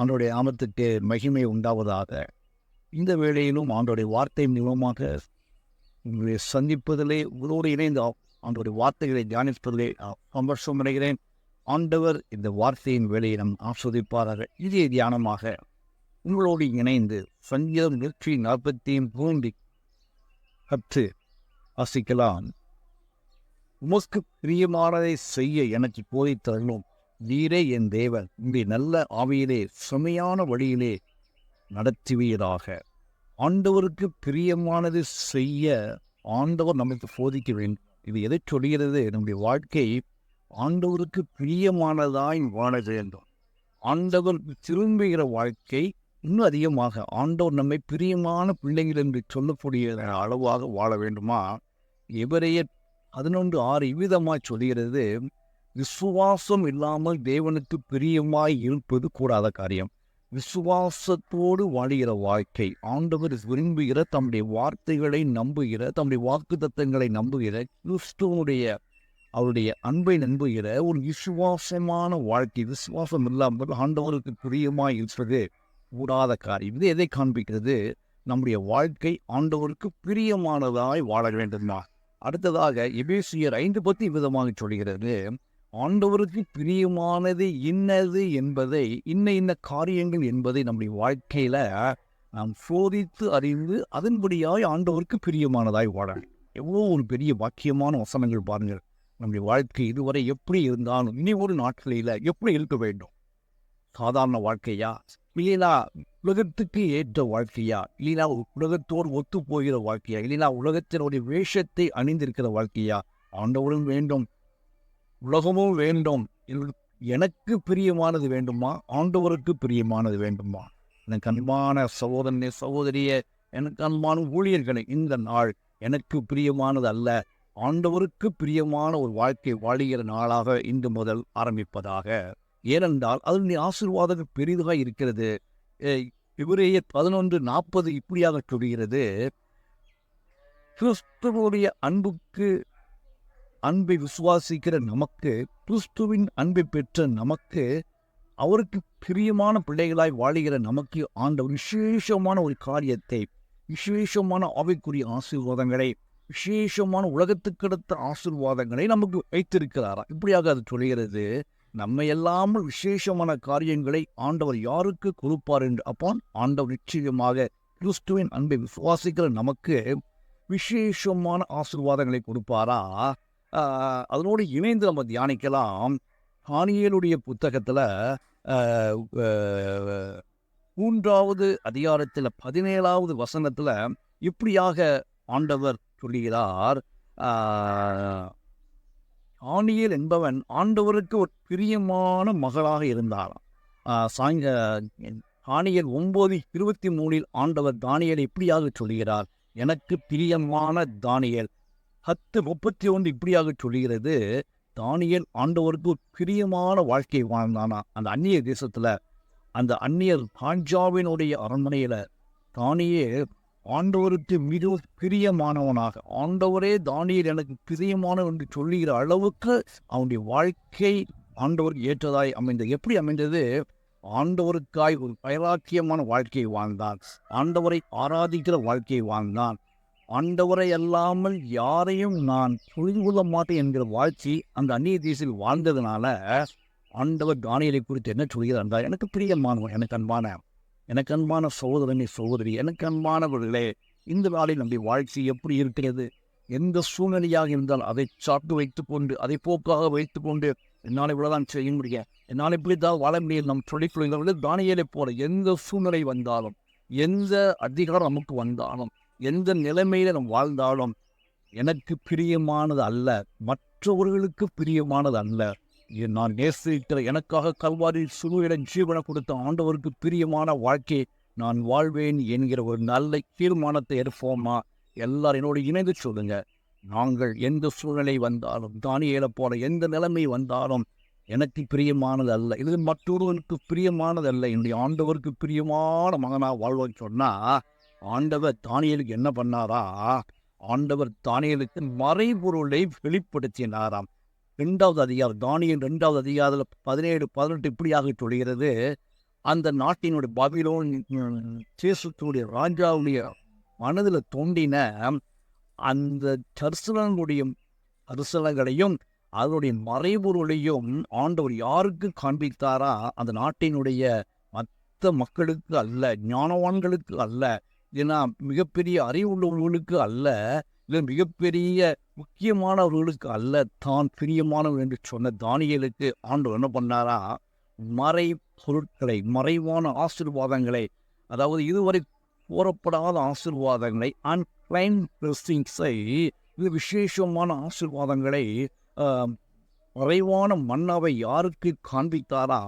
ஆண்டோடைய ஆமத்துக்கு மகிமை உண்டாவதாக. இந்த வேளையிலும் ஆண்டோடைய வார்த்தை மூலமாக உங்களை சந்திப்பதிலே உங்களோடு இணைந்து ஆண்டோடைய வார்த்தைகளை தியானிப்பதிலே சந்தோஷம் அடைகிறேன் ஆண்டவர் இந்த வார்த்தையின் வேலையை நம் ஆஸ்வதிப்பார்கள் இதே தியானமாக உங்களோடு இணைந்து சங்கீதம் நூற்றி நாற்பத்தி மூன்று கற்று வசிக்கலாம். உமக்கு பிரியமானதை செய்ய எனக்கு போதித்தரணும் நீரே என் தேவன். உங்களுடைய நல்ல ஆவியிலே செமையான வழியிலே நடத்துவீராக ஆண்டவருக்கு பிரியமானது செய்ய ஆண்டவர் நமக்கு போதிக்க வேண்டும் இது எதை சொல்கிறது நம்முடைய வாழ்க்கை ஆண்டவருக்கு பிரியமானதாய் வாழ வேண்டும். ஆண்டவர் திரும்புகிற வாழ்க்கை இன்னும் அதிகமாக. ஆண்டவர் நம்மை பிரியமான பிள்ளைகள் என்று சொல்லக்கூடிய அளவாக வாழ வேண்டுமா? எவரைய பதினொன்று ஆறு இவ்விதமாக சொல்கிறது விசுவாசம் இல்லாமல் தேவனுக்கு பிரியமாய் இருப்பது கூடாத காரியம். விசுவாசத்தோடு வாழுகிற வாழ்க்கை. ஆண்டவர் விரும்புகிற தம்முடைய வார்த்தைகளை நம்புகிற தம்முடைய வாக்கு தத்தங்களை நம்புகிற கிறிஸ்துவனுடைய அவருடைய அன்பை நம்புகிற ஒரு விசுவாசமான வாழ்க்கை. விசுவாசம் இல்லாமல் ஆண்டவருக்கு பிரியமாய் இருப்பது கூடாத காரியம். இது எதை காண்பிக்கிறது? நம்முடைய வாழ்க்கை ஆண்டவருக்கு பிரியமானதாய் வாழ வேண்டுமா அடுத்ததாக எபேசியர் ஐந்து பத்தி விதமாக சொல்கிறது ஆண்டவருக்கு பிரியமானது இன்னது என்பதை இன்ன இன்ன காரியங்கள் என்பதை நம்முடைய வாழ்க்கையில நாம் சோதித்து அறிந்து அதன்படியாய் ஆண்டவருக்கு பிரியமானதாய் வாழ எவ்வளோ ஒரு பெரிய பாக்கியமான வசனங்கள் பாருங்கள். நம்முடைய வாழ்க்கை இதுவரை எப்படி இருந்தாலும் இனி ஒரு நாட்களில் எப்படி இருக்க வேண்டும்? சாதாரண வாழ்க்கையா? இல்லைனா உலகத்துக்கு ஏற்ற வாழ்க்கையா? இல்லைனா உலகத்தோடு ஒத்து போகிற வாழ்க்கையா? இல்லைனா உலகத்தினுடைய வேஷத்தை அணிந்திருக்கிற வாழ்க்கையா? ஆண்டவரும் வேண்டும். உலகமும் வேண்டும். எனக்கு பிரியமானது வேண்டுமா? ஆண்டவருக்கு பிரியமானது வேண்டுமா? எனக்கு அன்பான சகோதரனே சகோதரிய எனக்கு அன்பான ஊழியர்களை இந்த நாள் எனக்கு பிரியமானது அல்ல. ஆண்டவருக்கு பிரியமான ஒரு வாழ்க்கை வாழுகிற நாளாக இன்று முதல் ஆரம்பிப்பதாக. ஏனென்றால் அதனுடைய ஆசீர்வாதங்கள் பெரிதாக இருக்கிறது. இவரைய பதினொன்று நாற்பது இப்படியாக சொல்கிறது கிறிஸ்துவனுடைய அன்புக்கு அன்பை விசுவாசிக்கிற நமக்கு கிறிஸ்துவின் அன்பை பெற்ற நமக்கு அவருக்கு பிரியமான பிள்ளைகளாய் வாழுகிற நமக்கு ஆண்டவர் விசேஷமான ஒரு காரியத்தை விசேஷமான ஆவிக்குரிய ஆசீர்வாதங்களை விசேஷமான உலகத்துக்கடுத்த ஆசீர்வாதங்களை நமக்கு வைத்திருக்கிறாரா? இப்படியாக அது சொல்கிறது நம்மை எல்லாமல் விசேஷமான காரியங்களை ஆண்டவர் யாருக்கு கொடுப்பார் என்று அப்பான் ஆண்டவர் நிச்சயமாக கிறிஸ்துவின் அன்பை விசுவாசிக்கிற நமக்கு விசேஷமான ஆசீர்வாதங்களை கொடுப்பாரா? அதனோடு இணைந்து நம்ம தியானிக்கலாம். தானியலுடைய புத்தகத்தில் மூன்றாவது அதிகாரத்தில் பதினேழாவது வசனத்தில் இப்படியாக ஆண்டவர் சொல்லுகிறார். ஆணியல் என்பவன் ஆண்டவருக்கு ஒரு பிரியமான மகளாக இருந்தாராம் சாய்ந்த ஆணியல் ஒம்பது இருபத்தி மூணில் ஆண்டவர் தானியல் இப்படியாக சொல்கிறார் எனக்கு பிரியமான தானியல் பத்து முப்பத்தி ஒன்று இப்படியாக சொல்கிறது தானியல் ஆண்டவருக்கு பிரியமான வாழ்க்கை வாழ்ந்தானா? அந்த அந்நிய தேசத்தில் அந்த அந்நியர் பாஞ்சாவினுடைய அரண்மனையில் தானியே ஆண்டவருக்கு மிகவும் பிரியமானவனாக ஆண்டவரே தானியல் எனக்கு பிரியமானவன் என்று சொல்லுகிற அளவுக்கு அவனுடைய வாழ்க்கை ஆண்டவருக்கு ஏற்றதாய் அமைந்தது. எப்படி அமைந்தது? ஆண்டவருக்காய் ஒரு பைராக்கியமான வாழ்க்கையை வாழ்ந்தான். ஆண்டவரை ஆராதிக்கிற வாழ்க்கையை வாழ்ந்தான். ஆண்டவரை அல்லாமல் யாரையும் நான் புரிந்து கொள்ள மாட்டேன் என்கிற வாழ்ச்சி அந்த அந்நிய தேசில் வாழ்ந்ததுனால ஆண்டவர் தானியலை குறித்து என்ன சொல்கிறார் என்றால் எனக்கு பிரியமானவன் எனக்கு அன்பான எனக்கு அன்பான சகோதரனை சகோதரி எனக்கு அன்பானவர்களே இந்த நாளில் நம்முடைய வாழ்க்கை எப்படி இருக்கிறது? எந்த சூழ்நிலையாக இருந்தால் அதை சாப்பிட்டு வைத்துக்கொண்டு அதை போக்காக வைத்துக்கொண்டு என்னால் இவ்வளோதான் செய்ய முடியும்? என்னால் இப்படி தான் வாழ முடியும்? நம் சொல்லிக்கொள்கிற தானியலை போல எந்த சூழ்நிலை வந்தாலும் எந்த அதிகாரம் நமக்கு வந்தாலும் எந்த நிலைமையில் நாம் வாழ்ந்தாலும் எனக்கு பிரியமானது அல்ல மற்றவர்களுக்கு பிரியமானது அல்ல. நான் நேசிக்கிற எனக்காக கல்வாரி சுழுவிட ஜீவனை கொடுத்த ஆண்டவருக்கு பிரியமான வாழ்க்கை நான் வாழ்வேன் என்கிற ஒரு நல்ல தீர்மானத்தை எடுப்போமா? எல்லாரும் என்னோடு இணைந்து சொல்லுங்க. நாங்கள் எந்த சூழ்நிலை வந்தாலும் தானியலை போல எந்த நிலைமை வந்தாலும் எனக்கு பிரியமானது அல்ல. இது மற்றொருவனுக்கு பிரியமானது அல்ல. என்னுடைய ஆண்டவருக்கு பிரியமான மகனாக வாழ்வோன்னு சொன்னால் ஆண்டவர் தானியலுக்கு என்ன பண்ணாரா? ஆண்டவர் தானியலுக்கு மறைபொருளை வெளிப்படுத்தினாராம். ரெண்டாவது அதிகாரம் தானியல் ரெண்டாவது அதிகாரத்தில் பதினேழு பதினெட்டு இப்படியாக சொல்கிறது. அந்த நாட்டினுடைய பபிலோன் தேசத்தினுடைய ராஜாவுடைய மனதில் தோண்டின அந்த தரிசனங்களுடைய தரிசனங்களையும் அதனுடைய மறைபொருளையும் ஆண்டவர் யாருக்கு காண்பித்தாரா? அந்த நாட்டினுடைய மற்ற மக்களுக்கு அல்ல ஞானவான்களுக்கு அல்ல ஏன்னா மிகப்பெரிய அறிவுள்ளவர்களுக்கு அல்ல இல்லை மிகப்பெரிய முக்கியமானவர்களுக்கு அல்ல தான் பிரியமானவர் என்று சொன்ன தானியலுக்கு ஆண்டவர் என்ன பண்ணாரா? மறை பொருட்களை மறைவான ஆசீர்வாதங்களை அதாவது இதுவரை கூறப்படாத ஆசீர்வாதங்களை அன்கிளைன் பிளஸிங்ஸை இது விசேஷமான ஆசீர்வாதங்களை மறைவான மன்னாவை யாருக்கு காண்பித்தாரா?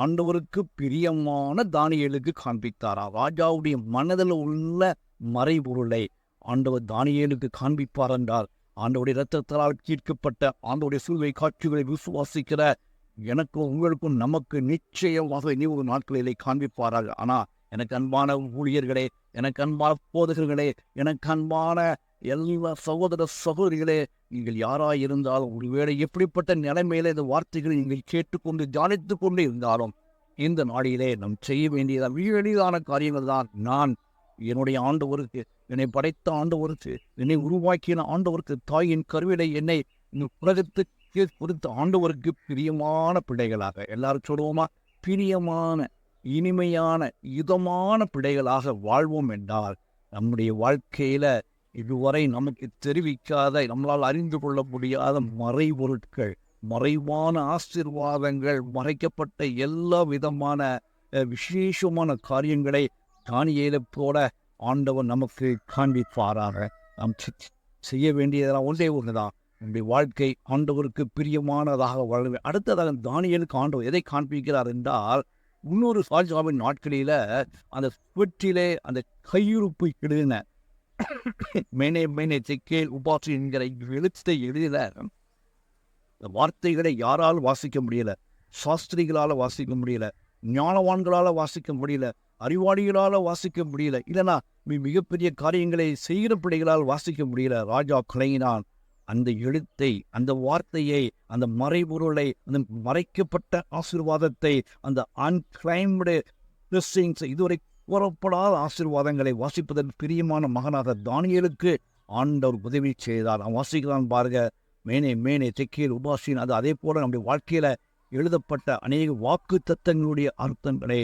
ஆண்டவருக்கு பிரியமான தானியேலுக்கு காண்பித்தாரா? ராஜாவுடைய மனதில் உள்ள மறைபொருளை ஆண்டவர் தானியலுக்கு காண்பிப்பார் என்றால் ஆண்டவுடைய இரத்தத்தால் தீர்க்கப்பட்ட ஆண்டவுடைய சிலுவை காட்சிகளை விசுவாசிக்கிற எனக்கும் உங்களுக்கும் நமக்கு நிச்சயமாக இனி ஒரு நாட்களிலே காண்பிப்பார்கள். ஆனால் எனக்கு அன்பான ஊழியர்களே எனக்கு அன்பான போதகர்களே எனக்கு அன்பான எல்லா சகோதர சகோதரிகளே நீங்கள் யாராயிருந்தாலும் ஒருவேளை எப்படிப்பட்ட நிலைமையில இந்த வார்த்தைகளை நீங்கள் கேட்டுக்கொண்டு தியானித்து கொண்டு இருந்தாலும் இந்த நாளிலே நாம் செய்ய வேண்டியதான் மிக எளிதான காரியங்கள் தான். நான் என்னுடைய ஆண்டவருக்கு என்னை படைத்த ஆண்டவருக்கு என்னை உருவாக்கின ஆண்டவருக்கு தாயின் கருவிலை என்னை இந்த உலகத்துக்கு கொடுத்த ஆண்டவருக்கு பிரியமான பிள்ளைகளாக எல்லாரும் சொல்லுவோமா? பிரியமான இனிமையான இதமான பிள்ளைகளாக வாழ்வோம் என்றால் நம்முடைய வாழ்க்கையில இதுவரை நமக்கு தெரிவிக்காத நம்மளால் அறிந்து கொள்ள முடியாத மறைபொருட்கள் மறைவான ஆசீர்வாதங்கள் மறைக்கப்பட்ட எல்லா விதமான விசேஷமான காரியங்களை தானியலப்போட ஆண்டவன் ஆண்டவர் நமக்கு காண்பிப்பாராக. நாம் செய்ய வேண்டியதெல்லாம் ஒன்றே ஒன்றுதான். நம்முடைய வாழ்க்கை ஆண்டவருக்கு பிரியமானதாக வாழ அடுத்ததாக தானியலுக்கு ஆண்டவர் எதை காண்பிக்கிறார் என்றால் இன்னொரு சாஜாவின் நாட்களில அந்த சுவற்றிலே அந்த கையிருப்பு எழுதின மேனே மேனே செக்கேல் உபாசி என்கிற எழுத்தை எழுதில இந்த வார்த்தைகளை யாரால் வாசிக்க முடியல? சாஸ்திரிகளால் வாசிக்க முடியல. ஞானவான்களால் வாசிக்க முடியல. அறிவாளிகளால் வாசிக்க முடியல. இல்லைனா மி- மிகப்பெரிய காரியங்களை செய்கிற பிள்ளைகளால் வாசிக்க முடியல. ராஜா கலையினான். அந்த எழுத்தை அந்த வார்த்தையை அந்த மறைபொருளை அந்த மறைக்கப்பட்ட ஆசீர்வாதத்தை அந்த அன்கிளைம்டு இதுவரை கூறப்படாத ஆசீர்வாதங்களை வாசிப்பதன் பிரியமான மகனாக தானியலுக்கு ஆண்டவர் உதவி செய்தார். அவன் வாசிக்கிறான் பாருங்க. மேனே மேனே தெக்கியல் உபாசின் அது அதே போல நம்முடைய வாழ்க்கையில எழுதப்பட்ட அநேக வாக்கு தத்தங்களுடைய அர்த்தங்களை.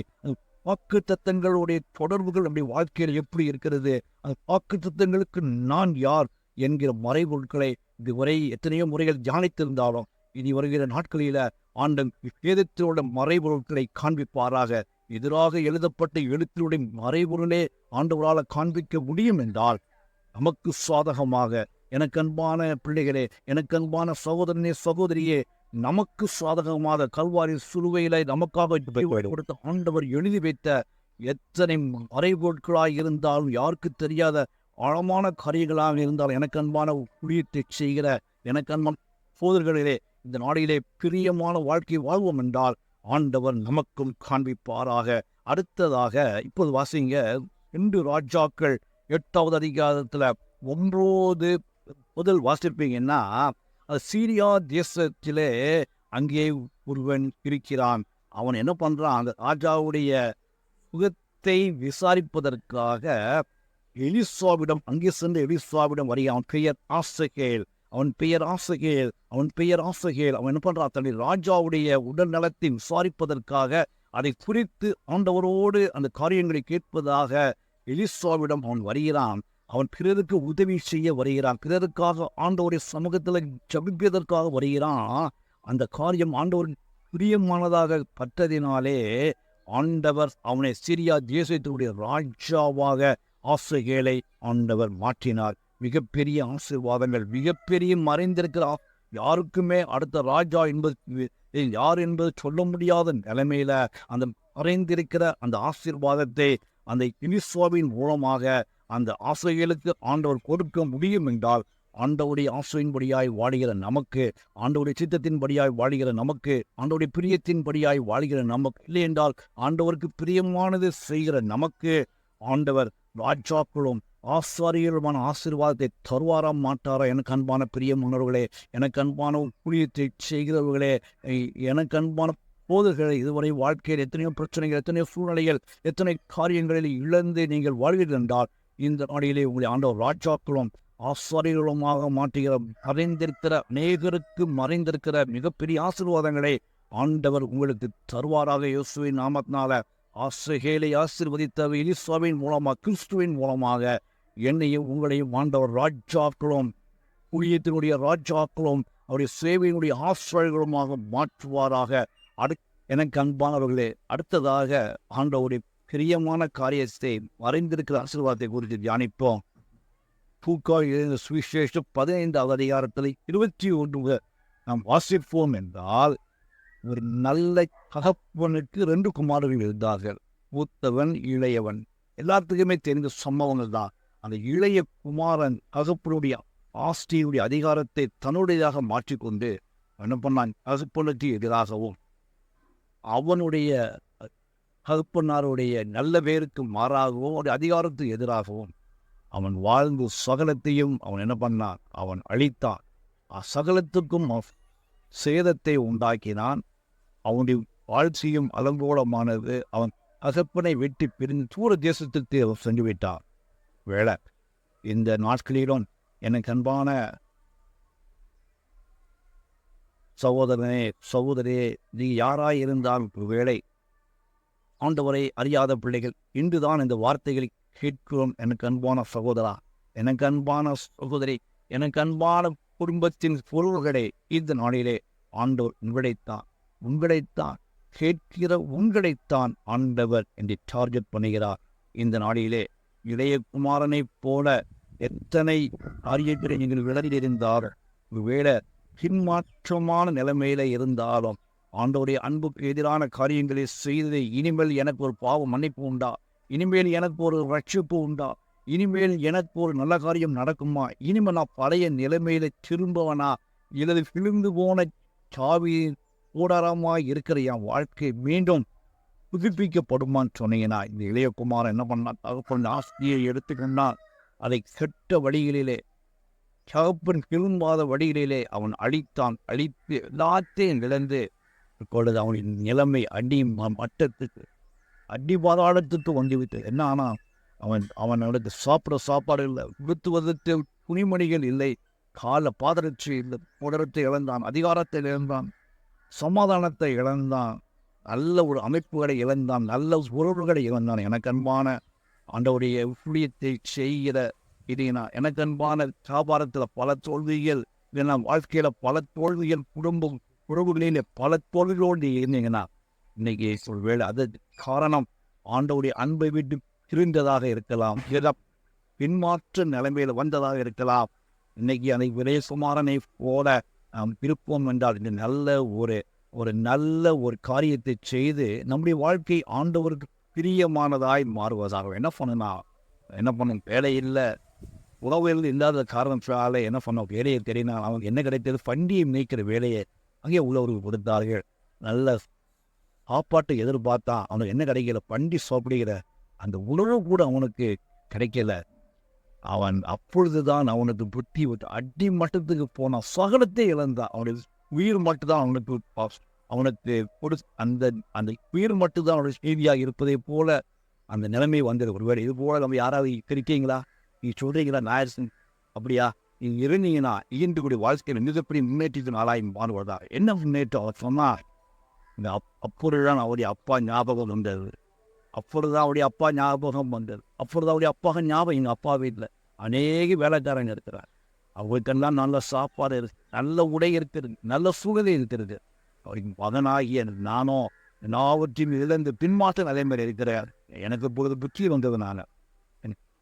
வாக்கு தத்தங்களுடைய தொடர்புகள் நம்முடைய வாழ்க்கையில் எப்படி இருக்கிறது? அந்த வாக்கு தத்தங்களுக்கு நான் யார் என்கிற மறைபொருட்களை இதுவரை எத்தனையோ முறைகள் தியானித்திருந்தாலும் இனி வருகிற நாட்களில ஆண்டன் வேதத்தினுடைய மறைபொருட்களை காண்பிப்பாராக. எதிராக எழுதப்பட்ட எழுத்தினுடைய மறைபொருளே ஆண்டவரால் காண்பிக்க முடியும் என்றால் நமக்கு சாதகமாக எனக்கு அன்பான பிள்ளைகளே எனக்கு அன்பான சகோதரனே சகோதரியே நமக்கு சாதகமாக கல்வாரி சுலுவையில நமக்காக கொடுத்த ஆண்டவர் எழுதி வைத்த எத்தனை மறைபொருட்களாய் இருந்தாலும் யாருக்கு தெரியாத ஆழமான காரியங்களாக இருந்தால் எனக்கு அன்பான ஊழியத்தை செய்கிற எனக்கு அன்பான சோதர்களிலே இந்த நாடிலே பிரியமான வாழ்க்கை வாழ்வோம் என்றால் ஆண்டவர் நமக்கும் காண்பிப்பாராக. அடுத்ததாக இப்போது வாசிங்க. ரெண்டு ராஜாக்கள் எட்டாவது அதிகாரத்துல ஒன்பது முதல் வாசிப்பீங்கன்னா அது சீரியா தேசத்திலே அங்கே ஒருவன் இருக்கிறான். அவன் என்ன பண்றான்? அந்த ராஜாவுடைய முகத்தை விசாரிப்பதற்காக எலிசாவிடம் அங்கே சென்று எலிசாவிடம் வரைய அவன் பெயர் ஆசகேல். அவன் பெயர் ஆசகேல் அவன் பெயர் ஆசகேல். அவன் என்ன பண்றான்? தன்னுடைய ராஜாவுடைய உடல் நலத்தை விசாரிப்பதற்காக அதை குறித்து ஆண்டவரோடு அந்த காரியங்களை கேட்பதாக எலிசாவிடம் அவன் வருகிறான். அவன் பிறருக்கு உதவி செய்ய வருகிறான். பிறருக்காக ஆண்டவருடைய சமூகத்தில் ஜபிப்பதற்காக வருகிறான். அந்த காரியம் ஆண்டவர் பிரியமானதாக பட்டதினாலே ஆண்டவர் அவனை சிரியா தேசத்தினுடைய ராஜாவாக ஆசைகளை ஆண்டவர் மாற்றினார். மிகப்பெரிய ஆசீர்வாதங்கள் மிகப்பெரிய மறைந்திருக்கிற. யாருக்குமே அடுத்த ராஜா என்பது யார் என்பது சொல்ல முடியாத நிலைமையில அந்த மறைந்திருக்கிற அந்த ஆசீர்வாதத்தை அந்த இனிசோவின் மூலமாக அந்த ஆசைகளுக்கு ஆண்டவர் கொடுக்க முடியும் என்றால் ஆண்டவுடைய ஆசையின்படியாய் வாழுகிற நமக்கு ஆண்டவுடைய சித்தத்தின்படியாய் வாழுகிற நமக்கு ஆண்டவுடைய பிரியத்தின்படியாய் வாழுகிற நமக்கு இல்லை என்றால் ஆண்டவருக்கு பிரியமானது செய்கிற நமக்கு ஆண்டவர் ராஜாக்களும் ஆசாரியருமான ஆசீர்வாதத்தை தருவாரா மாட்டாரா? எனக்கு அன்பான பிரியமானவர்களே எனக்கு அன்பான ஊழியத்தை செய்கிறவர்களே எனக்கு அன்பான போதுகளை இதுவரை வாழ்க்கையில் எத்தனையோ பிரச்சனைகள் எத்தனையோ சூழ்நிலைகள் எத்தனை காரியங்களில் இழந்து நீங்கள் வாழ்வீர்கள் என்றால் இந்த நாடியிலே உங்களை ஆண்டவர் ராஜாக்களும் ஆசாரியர்களுமாக மாற்றுகிற மறைந்திருக்கிற அநேகருக்கு மறைந்திருக்கிற மிகப்பெரிய ஆசீர்வாதங்களை ஆண்டவர் உங்களுக்கு தருவாராக. இயேசுவின் நாமத்தினால ஆசிரியர்களை ஆசிர்வதித்த எலிசாவின் மூலமாக கிறிஸ்துவின் மூலமாக. என்னையும் உங்களையும் ஆண்டவர் ராஜாக்களும் ஊழியத்தினுடைய ராஜாக்களும் அவருடைய சேவையினுடைய ஆசிரியர்களுமாக மாற்றுவாராக. அடு எனக்கு அன்பானவர்களே அடுத்ததாக ஆண்டவருடைய பிரியமான காரியத்தை மறைந்திருக்கிற ஆசீர்வாதத்தை குறித்து தியானிப்போம். பூக்கா எழுந்த சுவிசேஷம் பதினைந்தாவது அதிகாரத்தில் இருபத்தி ஒன்று நாம் வாசிப்போம் என்றால் ஒரு நல்ல தகப்பனுக்கு ரெண்டு குமாரர்கள் இருந்தார்கள். மூத்தவன் இளையவன். எல்லாத்துக்குமே தெரிந்த சம்பவங்கள் தான். அந்த இளைய குமாரன் தகப்பனுடைய ஆஸ்தியுடைய அதிகாரத்தை தன்னுடையதாக மாற்றிக்கொண்டு என்ன பண்ணான்? தகப்பனுக்கு எதிராகவும் அவனுடைய தகப்பனாருடைய நல்ல பேருக்கு மாறாகவும் அவருடைய அதிகாரத்துக்கு எதிராகவும் அவன் வாழ்ந்து சகலத்தையும் அவன் என்ன பண்ணான்? அவன் அழித்தான். அசகலத்துக்கும் சேதத்தை உண்டாக்கினான். அவனுடைய வாழ்ச்சியும் அலங்கோலமானது. அவன் அசப்பனை வெட்டி பிரிந்து தூர தேசத்திற்கு அவன் சென்று விட்டான். வேலை இந்த நாட்களிலும் எனக்கு அன்பான சகோதரனே சகோதரே நீ யாராய் இருந்தால் வேலை ஆண்டவரை அறியாத பிள்ளைகள் இன்றுதான் இந்த வார்த்தைகளை கேட்கிறோம். எனக்கு அன்பான சகோதரா எனக்கு அன்பான சகோதரி எனக்கு அன்பான குடும்பத்தின் பொருள்களை இந்த நாளிலே ஆண்டவர் உங்களைத்தான் உங்களைத்தான் கேட்கிற உங்களைத்தான் ஆண்டவர் என்று டார்கெட் பண்ணுகிறார். இந்த நாளிலே இளைய குமாரனைப் போல எத்தனை காரியங்களை நீங்கள் விலகில் இருந்தால் ஒருவேளை பின்மாற்றமான நிலைமையில இருந்தாலும் ஆண்டவருடைய அன்புக்கு எதிரான காரியங்களை செய்தது இனிமேல் எனக்கு ஒரு பாவம் மன்னிப்பு உண்டா? இனிமேல் எனக்கு ஒரு ரட்சிப்பு உண்டா? இனிமேல் எனக்கு ஒரு நல்ல காரியம் நடக்குமா? இனிமேல் நான் பழைய நிலைமையில திரும்பவனா? இல்லது விழுந்து போன சாவி கூடாரமாக இருக்கிற என் வாழ்க்கை மீண்டும் புதுப்பிக்கப்படுமான்னு சொன்னீங்கன்னா இந்த இளையகுமார் என்ன பண்ணான்? தகப்பன் ஆஸ்தியை எடுத்துக்கொண்டான். அதை கெட்ட வழிகளிலே தகப்பன் திரும்பாத வழிகளிலே அவன் அழித்தான். அழித்து எல்லாத்தையும் இழந்து இப்பொழுது அவனின் நிலைமை அடி மட்டத்துக்கு அடி பாதாளத்துக்கு என்ன ஆனால் அவன் அவனுக்கு சாப்பிட சாப்பாடு இல்லை. உடுத்துவதற்கு துணிமணிகள் இல்லை. கால பாதரட்சி இல்லை புடரத்தை இழந்தான் அதிகாரத்தை இழந்தான் சமாதானத்தை இழந்தான் நல்ல ஒரு அமைப்புகளை இழந்தான் நல்ல உறவுகளை இழந்தான். எனக்கு அன்பான ஆண்டவுடைய ஊழியத்தை செய்கிற இதை நான் எனக்கு அன்பான வியாபாரத்தில் பல தோல்விகள் இல்லைன்னா வாழ்க்கையில் பல தோல்விகள் குடும்பம் உறவுகளிலே பல தோல்விகளோடு இருந்தீங்கன்னா இன்னைக்கு ஒருவேளை அது காரணம் ஆண்டவருடைய அன்பை விட்டு இருந்ததாக இருக்கலாம். பின்மாற்று பின்மாற்ற நிலைமையில் வந்ததாக இருக்கலாம். இன்னைக்கு அதை விரேசுமாரனை போல நாம் இருப்போம் என்றால் இந்த நல்ல ஒரு ஒரு நல்ல ஒரு காரியத்தை செய்து நம்முடைய வாழ்க்கை ஆண்டவருக்கு பிரியமானதாய் மாறுவதாக. என்ன பண்ணுனா என்ன பண்ணும்? வேலை இல்லை. உறவுகள் இல்லாத காரணத்தினால என்ன பண்ணோம்? வேலையை தெரியினால் அவங்க என்ன கிடைத்தது? பண்டியை மேய்க்கிற வேலையை அங்கே உள்ளவர்கள் கொடுத்தார்கள். நல்ல சாப்பாட்டை எதிர்பார்த்தா அவனுக்கு என்ன கிடைக்கல? பண்டி சாப்பிடுகிற அந்த உணவு கூட அவனுக்கு கிடைக்கல. அவன் அப்பொழுதுதான் அவனுக்கு புத்தி அடி மட்டத்துக்கு போனான். சகலத்தை இழந்தான். அவனுடைய உயிர் மட்டும்தான் அவனுக்கு அவனுக்கு ஒரு அந்த அந்த உயிர் மட்டும்தான் அவனுடைய செய்தியாக இருப்பதை போல அந்த நிலைமை வந்தது. ஒருவேளை இது போல நம்ம யாராவது இருக்கீங்களா நீ சொல்றீங்களா? நாயர்சன் அப்படியா? நீ இருந்தீங்கன்னா இயன்று கூடிய வாழ்க்கையில் மிகப்பெரிய முன்னேற்றத்தின் ஆளாய் மாறுவதா என்ன முன்னேற்றம்? அவர் சொன்னார். இந்த அப் அப்பொழுதுதான் அவருடைய அப்பா ஞாபகம் வந்தது. அப்பொழுதுதான் அவருடைய அப்பா ஞாபகம் வந்தது. அப்பொழுது அவருடைய அப்பா ஞாபகம் எங்கள் அப்பா வீட்டில் அநேக வேலைக்காரங்க இருக்கிறார். அவருக்கெல்லாம் நல்ல சாப்பாடு இருக்கு நல்ல உடை இருக்கிறது நல்ல சூழ்நிலை இருக்கிறது. அவரின் மகனாகிய நானோ எல்லாவற்றையும் இழந்து பின்மாற்ற நிலைமையில் இருக்கிறார். எனக்கு இப்பொழுது புத்தி வந்ததுனால.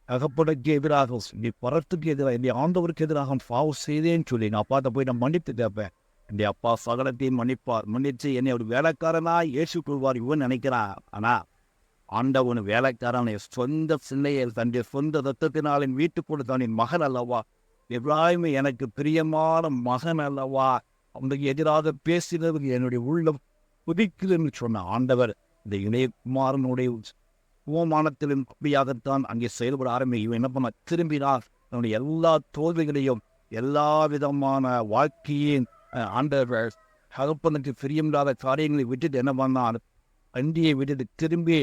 அகப்படைக்கு எதிராக நீ பரத்துக்கு எதிராக என்னை ஆண்டவருக்கு எதிராக பாவம் செய்தேன்னு சொல்லி நான் அப்பாட்ட போய் நான் மன்னித்து கேட்பேன். என் அப்பா சகலத்தையும் மன்னிப்பார். மன்னிச்சு என்னை ஒரு வேலைக்காரனா ஏசு கொள்வார் இவன் நினைக்கிறான். ஆனா ஆண்டவன் வேலைக்காரனை சொந்த சிந்தையில் தன்னுடைய சொந்த ரத்தத்தினாலின் வீட்டுக்குள்ள என் மகன் அல்லவா? எவ்வளவுமே எனக்கு பிரியமான மகன் அல்லவா? அவனுக்கு எதிராக பேசினது என்னுடைய உள்ளம் புதிக்குதுன்னு சொன்ன ஆண்டவர் இந்த இளையகுமாரனுடைய உபமானத்திலும் அப்படியாகத்தான் அங்கே செயல்பட ஆரம்பி இவன் என்ன பண்ண திரும்பினார் அவனுடைய எல்லா தோல்விகளையும் எல்லா விதமான வாழ்க்கையின் ஆண்டவர் தகப்பனுக்கு பிரியமில்லாத காரியங்களை விட்டுட்டு என்ன பண்ணான்? அண்டியை விட்டுட்டு திரும்பி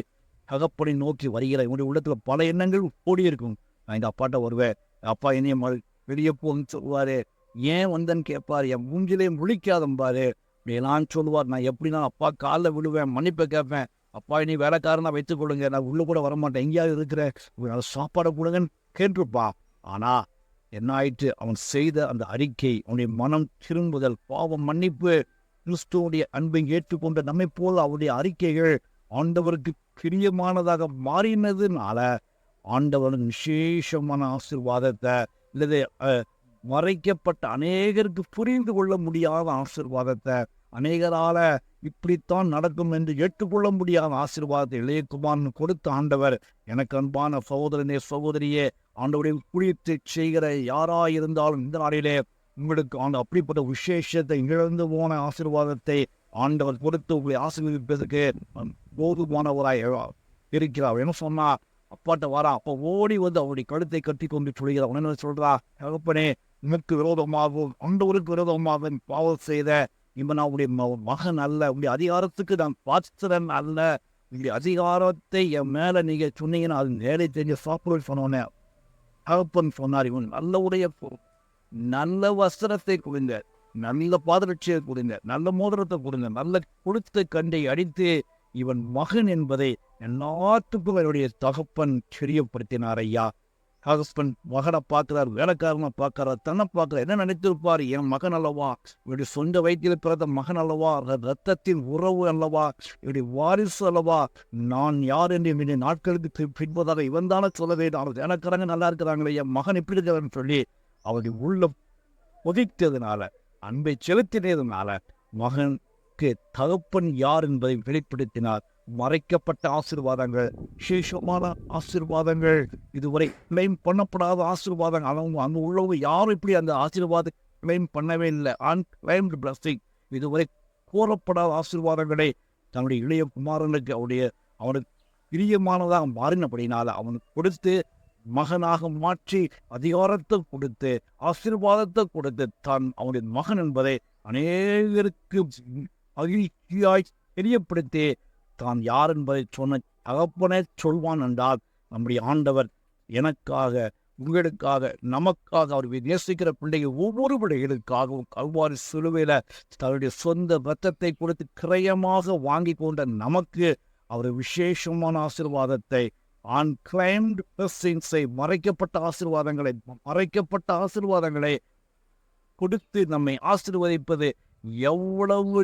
தகப்பனை நோக்கி வருகிற என்னுடைய உள்ளத்தில் பல எண்ணங்கள் ஓடி இருக்கும். நான் இந்த அப்பாட்ட வருவேன். அப்பா என்னைய ம வெளியே போன்னு சொல்லுவார். ஏன் வந்தேன்னு கேட்பார் என் மூஞ்சிலே முழிக்காதம்பாரு இப்படியெல்லாம் சொல்லுவார். நான் எப்படின்னா அப்பா காலில் விழுவேன். மன்னிப்பை கேட்பேன். அப்பா இனி வேலைக்காரனா வைத்துக் கொடுங்க நான் உள்ளே கூட வரமாட்டேன். எங்கேயாவது இருக்கிற சாப்பாடை கொடுங்கன்னு கேட்டிருப்பான் ஆனால் என்ன ஆயிற்று? அவன் செய்த அந்த அறிக்கை அவனுடைய மனம் திரும்புதல் பாவம் மன்னிப்பு கிறிஸ்துவனுடைய அன்பை ஏற்றுக்கொண்ட நம்மை போல் அவருடைய அறிக்கைகள் ஆண்டவருக்கு பிரியமானதாக மாறினதுனால ஆண்டவன் விசேஷமான ஆசிர்வாதத்தை இல்லது மறைக்கப்பட்ட அநேகருக்கு புரிந்து கொள்ள முடியாத ஆசீர்வாதத்தை அநேகரால இப்படித்தான் நடக்கும் என்று ஏற்றுக்கொள்ள முடியாத ஆசீர்வாதத்தை இளையகுமார்னு கொடுத்த ஆண்டவர். எனக்கு அன்பான சகோதரனே சகோதரியே ஆண்டவருடைய ஊழியத்தை செய்கிற யாராயிருந்தாலும் இந்த நாளிலே உங்களுக்கு ஆண்டு அப்படிப்பட்ட விசேஷத்தை இழந்து போன ஆசீர்வாதத்தை ஆண்டவர் கொடுத்து உங்களை ஆசீர்வதிப்பதற்கு போதுமானவராய் இருக்கிறார் என்ன சொன்னா அப்பாட்ட வரா அப்போ ஓடி வந்து அவருடைய கழுத்தை கட்டி கொண்டு சொல்கிறார். உடனே என்ன சொல்றா தகப்பனே உனக்கு விரோதமாகவும் அண்டவருக்கு விரோதமாகவும் பாவம் செய்த இவன் அவருடைய ம- மகன் அல்ல. உங்களுடைய அதிகாரத்துக்கு நான் பாத்திரன் அல்ல. உங்களுடைய அதிகாரத்தை என் மேல நீங்க சொன்னீங்கன்னா அது நேரே தெரிஞ்ச சாப்பிட சொன்னோன்னே தகப்பன் சொன்னார். இவன் நல்ல உடைய நல்ல வஸ்திரத்தை கொடுங்க. நல்ல பாதரட்சியை கொடுங்க. நல்ல மோதிரத்தை கொடுங்க. நல்ல கொடுத்த கண்டை அடித்து இவன் மகன் என்பதை எல்லாத்துக்கும் என்னுடைய தகப்பன் தெரியப்படுத்தினார் ஐயா. தகப்பன் மகனை பார்க்கிறார் வேலைக்காரனை பார்க்கிறார் தன்னை பார்க்கிறார். என்ன நினைத்திருப்பார்? என் மகன் அல்லவா? இவருடைய சொந்த வயிற்றில் பிறந்த மகன் அல்லவா? ரத்தத்தின் உறவு அல்லவா? இவருடைய வாரிசு அல்லவா? நான் யார் என்று என்னுடைய நாட்களுக்கு பின்பதாக இவன் தானே சொல்ல வேண்டும் அவர் வேலைக்காரங்க நல்லா இருக்கிறாங்களே என் மகன் எப்படி இருக்கிறான்னு சொல்லி அவருடைய உள்ள ஒதுக்கியதுனால அன்பை செலுத்தினதுனால மகன் மகனுக்கு தகப்பன் யார் என்பதை வெளிப்படுத்தினார். மறைக்கப்பட்ட ஆசீர்வாதங்கள் விசேஷமான ஆசீர்வாதங்கள் இதுவரை கிளைம் பண்ணப்படாத ஆசீர்வாதங்கள். அவங்க அங்கே உள்ளவங்க யாரும் இப்படி அந்த ஆசீர்வாதம் கிளைம் பண்ணவே இல்லை. அன்கிளைம்டு பிளஸிங் இதுவரை கோரப்படாத ஆசீர்வாதங்களை தன்னுடைய இளைய குமாரனுக்கு அவருடைய அவனுக்கு பிரியமானதாக மாறினபடினால அவனுக்கு கொடுத்து மகனாக மாற்றி அதிகாரத்தை கொடுத்து ஆசீர்வாதத்தை கொடுத்து தான் அவனுடைய மகன் என்பதை அநேகருக்கு அகிழ்ச்சியாய் தெரியப்படுத்தி. தான் யார் என்பதை சொன்ன தகப்பனே சொல்வான் என்றால் நம்முடைய ஆண்டவர் எனக்காக உங்களுக்காக நமக்காக அவர் நேசிக்கிற பிள்ளைகள் ஒவ்வொரு பிள்ளைகளுக்காகவும் அவ்வாறு சிலுவையில் தன்னுடைய சொந்த ரத்தத்தை கொடுத்து கிரயமாக வாங்கி கொண்ட நமக்கு அவர் விசேஷமான ஆசீர்வாதத்தை அன்கிளைம்டு பிளஸிங்ஸை மறைக்கப்பட்ட ஆசீர்வாதங்களை மறைக்கப்பட்ட ஆசீர்வாதங்களை கொடுத்து நம்மை ஆசீர்வதிப்பது எவ்வளவு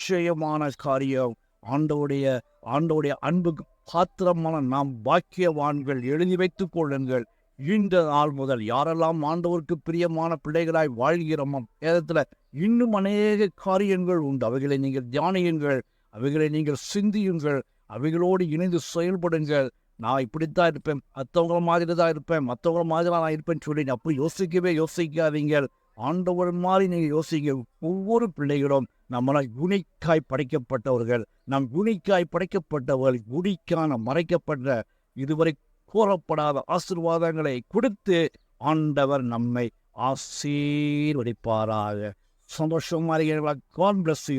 நிச்சயமான காரியம். ஆண்டவுடைய ஆண்டவுடைய அன்புக்கு பாத்திரமான நாம் பாக்கியவான்கள் எழுதி வைத்துக் கொள்ளுங்கள். இந்த நாள் முதல் யாரெல்லாம் ஆண்டவருக்கு பிரியமான பிள்ளைகளாய் வாழ்கிறோமோ வேதத்தில் இன்னும் அநேக காரியங்கள் உண்டு. அவைகளை நீங்கள் தியானியுங்கள். அவைகளை நீங்கள் சிந்தியுங்கள். அவைகளோடு இணைந்து செயல்படுங்கள். நான் இப்படித்தான் இருப்பேன். மற்றவங்கள மாதிரி தான் இருப்பேன். மற்றவங்கள மாதிரி நான் இருப்பேன்னு சொல்லி அப்படி யோசிக்கவே யோசிக்காதீங்க ஆண்டவர் மாதிரி நீங்கள் யோசிங்க. ஒவ்வொரு பிள்ளைகளும் நம்மளால் யுனிக்காய் படைக்கப்பட்டவர்கள் நம் யுனிக்காய் படைக்கப்பட்டவர்கள் யுனிக்கான மறைக்கப்பட்ட இதுவரை கூறப்படாத ஆசிர்வாதங்களை கொடுத்து ஆண்டவர் நம்மை ஆசீர்வதிப்பாராக. சந்தோஷமாக இருக்கிறீங்களா கான் பிளஸ் யூ